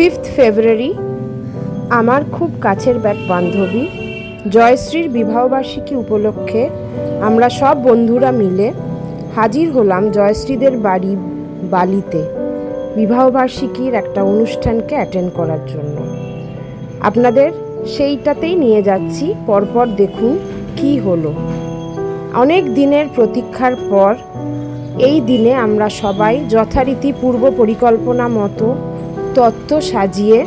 Fifth ফেব্রুয়ারি, আমার খুব কাছের ব্যাট বান্ধবী জয়শ্রীর বিবাহবার্ষিকী উপলক্ষে আমরা সব বন্ধুরা মিলে হাজির হলাম জয়শ্রীদের বাড়ি বালিতে বিবাহবার্ষিকীর একটা অনুষ্ঠানকে অ্যাটেন্ড করার জন্য। আপনাদের সেইটাতেই নিয়ে যাচ্ছি, পরপর দেখুন কি হলো। অনেক দিনের প্রতীক্ষার পর এই দিনে আমরা সবাই যথারীতি পূর্ব পরিকল্পনা মতো তত্ত্ব সাজিয়ে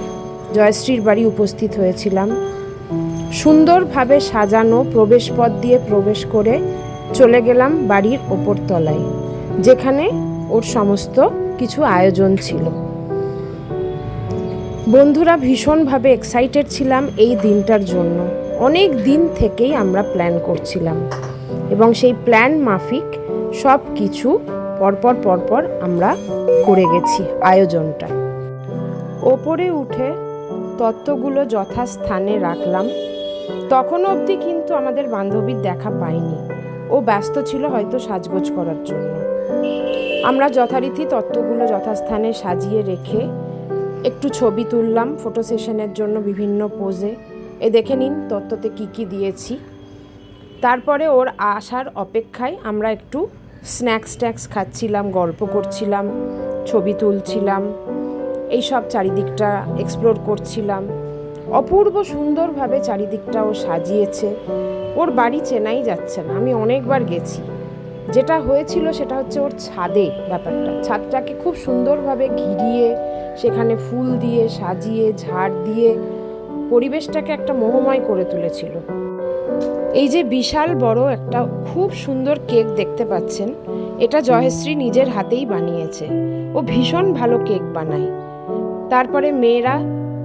জয়শ্রীর বাড়ি উপস্থিত হয়েছিলাম। সুন্দরভাবে সাজানো প্রবেশপথ দিয়ে প্রবেশ করে চলে গেলাম বাড়ির ওপর তলায় যেখানে ওর সমস্ত কিছু আয়োজন ছিল। বন্ধুরা, ভীষণভাবে এক্সাইটেড ছিলাম এই দিনটার জন্য। অনেক দিন থেকেই আমরা প্ল্যান করছিলাম এবং সেই প্ল্যান মাফিক সব কিছু পরপর পরপর আমরা করে গেছি আয়োজনটা। ওপরে উঠে তত্ত্বগুলো যথাস্থানে রাখলাম। তখন অবধি কিন্তু আমাদের বান্ধবীর দেখা পাইনি। ও ব্যস্ত ছিল হয়তো সাজগোজ করার জন্য। আমরা যথারীতি তত্ত্বগুলো যথাস্থানে সাজিয়ে রেখে একটু ছবি তুললাম ফটো সেশনের জন্য বিভিন্ন পোজে এ। দেখে নিন তত্ত্বতে কী কী দিয়েছি। তারপরে ওর আসার অপেক্ষায় আমরা একটু স্ন্যাক্স ট্যাক্স খাচ্ছিলাম, গল্প করছিলাম, ছবি তুলছিলাম। এই সব চারিদিকটা এক্সপ্লোর করছিলাম। অপূর্ব সুন্দরভাবে চারিদিকটা ও সাজিয়েছে। ওর বাড়ি চেনাই যাচ্ছে না আমি অনেকবার গেছি। যেটা হয়েছিল সেটা হচ্ছে ওর ছাদে ব্যাপারটা। ছাদটাকে খুব সুন্দরভাবে ঘিরিয়ে, সেখানে ফুল দিয়ে সাজিয়ে, ঝাড় দিয়ে পরিবেশটাকে একটা মোহময় করে তুলেছিল। এই যে বিশাল বড় একটা খুব সুন্দর কেক দেখতে পাচ্ছেন, এটা জয়শ্রী নিজের হাতেই বানিয়েছে। ও ভীষণ ভালো কেক বানায়। তারপরে মেয়েরা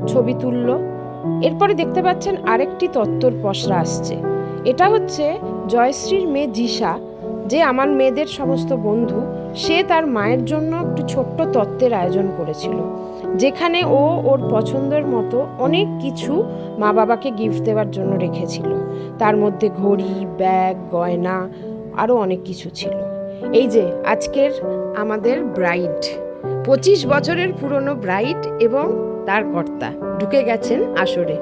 ছবি তুলল। এরপরে দেখতে পাচ্ছেন আরেকটি তত্ত্বর পসরা আসছে। এটা হচ্ছে জয়শ্রীর মেয়ে জিসা যে আমার মেয়েদের সমস্ত বন্ধু, সে তার মায়ের জন্য একটু ছোট্ট তত্ত্বের আয়োজন করেছিল, যেখানে ও ওর পছন্দের মতো অনেক কিছু মা বাবাকে গিফট দেওয়ার জন্য রেখেছিল। তার মধ্যে ঘড়ি ব্যাগ গয়না আরও অনেক কিছু ছিল। এই যে, আজকের আমাদের ব্রাইড পঁচিশ বছরের পুরনো ব্রাইট এবং তার কর্তা ঢুকে গেছেন আসরে।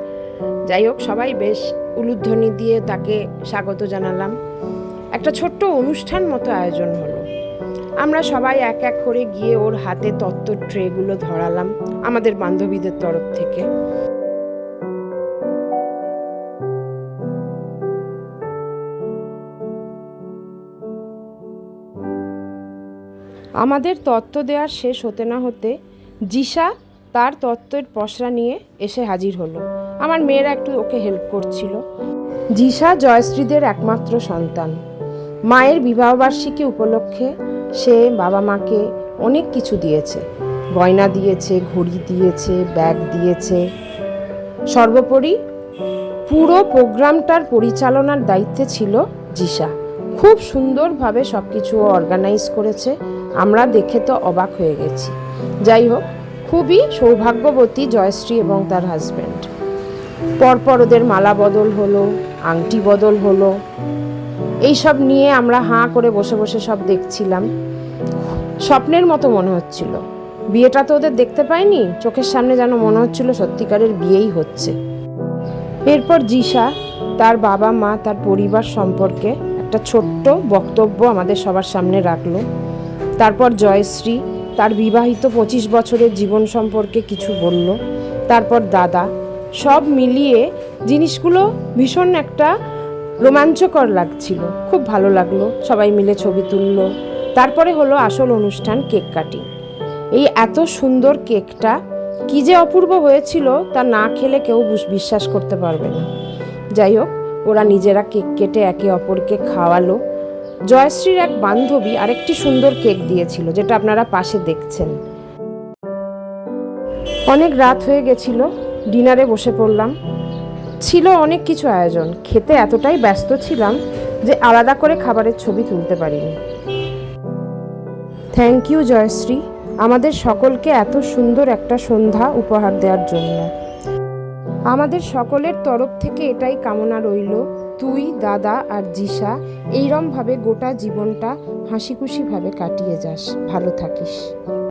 যাই হোক, সবাই বেশ উলুধ্বনি দিয়ে তাকে স্বাগত জানালাম। একটা ছোট্ট অনুষ্ঠান মতো আয়োজন হলো। আমরা সবাই এক এক করে গিয়ে ওর হাতে তত্ত্ব ট্রেগুলো ধরালাম আমাদের বান্ধবীদের তরফ থেকে। আমাদের তত্ত্ব দেওয়ার শেষ হতে না হতে জিসা তার তত্ত্বের পসরা নিয়ে এসে হাজির হলো। আমার মেয়েরা একটু ওকে হেল্প করছিল। জিসা জয়শ্রীদের একমাত্র সন্তান। মায়ের বিবাহবার্ষিকী উপলক্ষে সে বাবা মাকে অনেক কিছু দিয়েছে। গয়না দিয়েছে, ঘড়ি দিয়েছে, ব্যাগ দিয়েছে। সর্বোপরি পুরো প্রোগ্রামটার পরিচালনার দায়িত্বে ছিল জিসা খুব সুন্দরভাবে সব কিছু অর্গানাইজ করেছে। আমরা দেখে তো অবাক হয়ে গেছি। যাই হোক খুবই সৌভাগ্যবতী জয়শ্রী এবং তার হাজব্যান্ড পরপর ওদের মালা বদল হলো, আংটি বদল হলো। এইসব নিয়ে আমরা হাঁ করে বসে বসে সব দেখছিলাম। স্বপ্নের মতো মনে হচ্ছিল। বিয়েটা তো ওদের দেখতে পাইনি, চোখের সামনে যেন মনে হচ্ছিল সত্যিকারের বিয়েই হচ্ছে। এরপর জিসা তার বাবা মা, তার পরিবার সম্পর্কে একটা ছোট্ট বক্তব্য আমাদের সবার সামনে রাখল। তারপর জয়শ্রী তার বিবাহিত পঁচিশ বছরের জীবন সম্পর্কে কিছু বলল। তারপর দাদা। সব মিলিয়ে জিনিসগুলো ভীষণ একটা রোমাঞ্চকর লাগছিল। খুব ভালো লাগল। সবাই মিলে ছবি তুলল। তারপরে হলো আসল অনুষ্ঠান কেক কাটিং। এই এত সুন্দর কেকটা কি যে অপূর্ব হয়েছিল তা না খেলে কেউ বুস- বিশ্বাস করতে পারবে না। যাই হোক, ওরা নিজেরা কেক কেটে একে অপরকে খাওয়ালো। জয়শ্রীর এক বান্ধবী আরেকটি সুন্দর কেক দিয়েছিল, যেটা আপনারা পাশে দেখছেন। অনেক রাত হয়ে গেছিল, ডিনারে বসে পড়লাম। ছিল অনেক কিছু আয়োজন, খেতে এতটাই ব্যস্ত ছিলাম যে আলাদা করে খাবারের ছবি তুলতে পারিনি। Thank you Jayashree. আমাদের সকলকে এত সুন্দর একটা সন্ধ্যা উপহার দেওয়ার জন্য। আমাদের সকলের তরফ থেকে এটাই কামনা রইল। তুই দাদা আর জিসা এইরমভাবে গোটা জীবনটা হাসিখুশিভাবে কাটিয়ে যাস। ভালো থাকিস।